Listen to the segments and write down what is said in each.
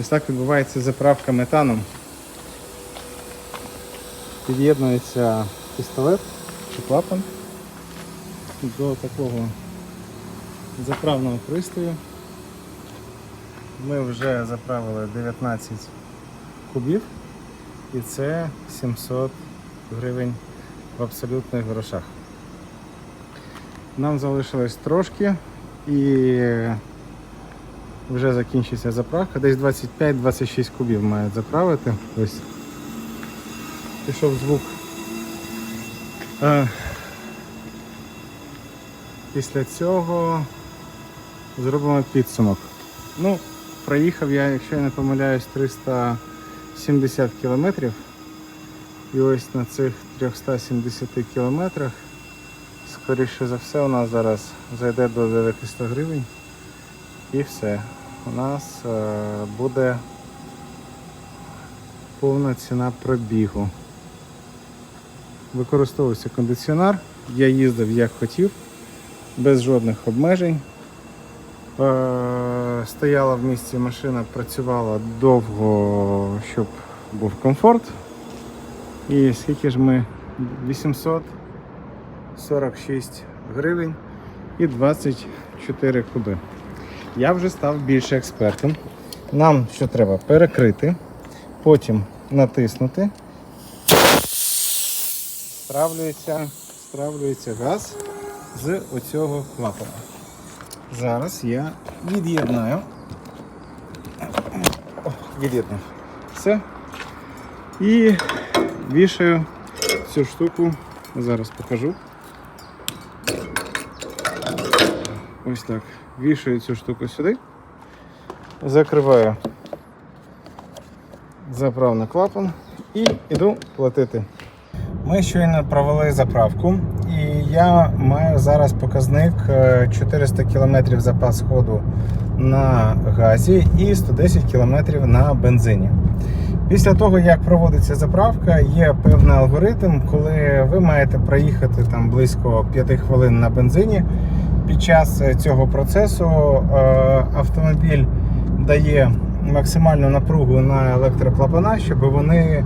Ось так відбувається заправка метаном. Під'єднується пістолет чи клапан до такого заправного пристрою. Ми вже заправили 19 кубів і це 700 гривень в абсолютних грошах. Нам залишилось трошки і вже закінчиться заправка. Десь 25-26 кубів мають заправити. Ось пішов звук. Е, Після цього зробимо підсумок. Ну, проїхав я, якщо я не помиляюсь, 370 кілометрів. І ось на цих 370 кілометрах, скоріше за все, у нас зараз зайде до 900 гривень. І все. У нас е, буде повна ціна пробігу. Використовувався кондиціонер. Я їздив як хотів, без жодних обмежень. Е, Стояла в місці машина, працювала довго, щоб був комфорт. І скільки ж ми? 846 гривень і 24 куби. Я вже став більше експертом. Нам що треба? Перекрити, потім натиснути. Стравлюється, стравлюється газ з оцього клапана. Зараз я від'єднаю. Від'єднав. Все. І вішаю цю штуку. Зараз покажу. Ось так. Вішаю цю штуку сюди. Закриваю заправний клапан і йду платити. Ми щойно провели заправку, і я маю зараз показник е, 400 км запас ходу на газі і 110 км на бензині. Після того, як проводиться заправка, є певний алгоритм, коли ви маєте проїхати там близько 5 хвилин на бензині. Під час е, цього процесу е, автомобіль дає максимальну напругу на електроклапана, щоб вони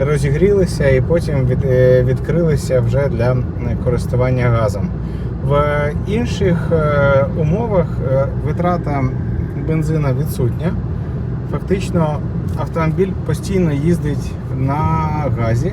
розігрілися і потім е, відкрилися вже для користування газом. В інших умовах витрата бензина відсутня. Фактично автомобіль постійно їздить на газі.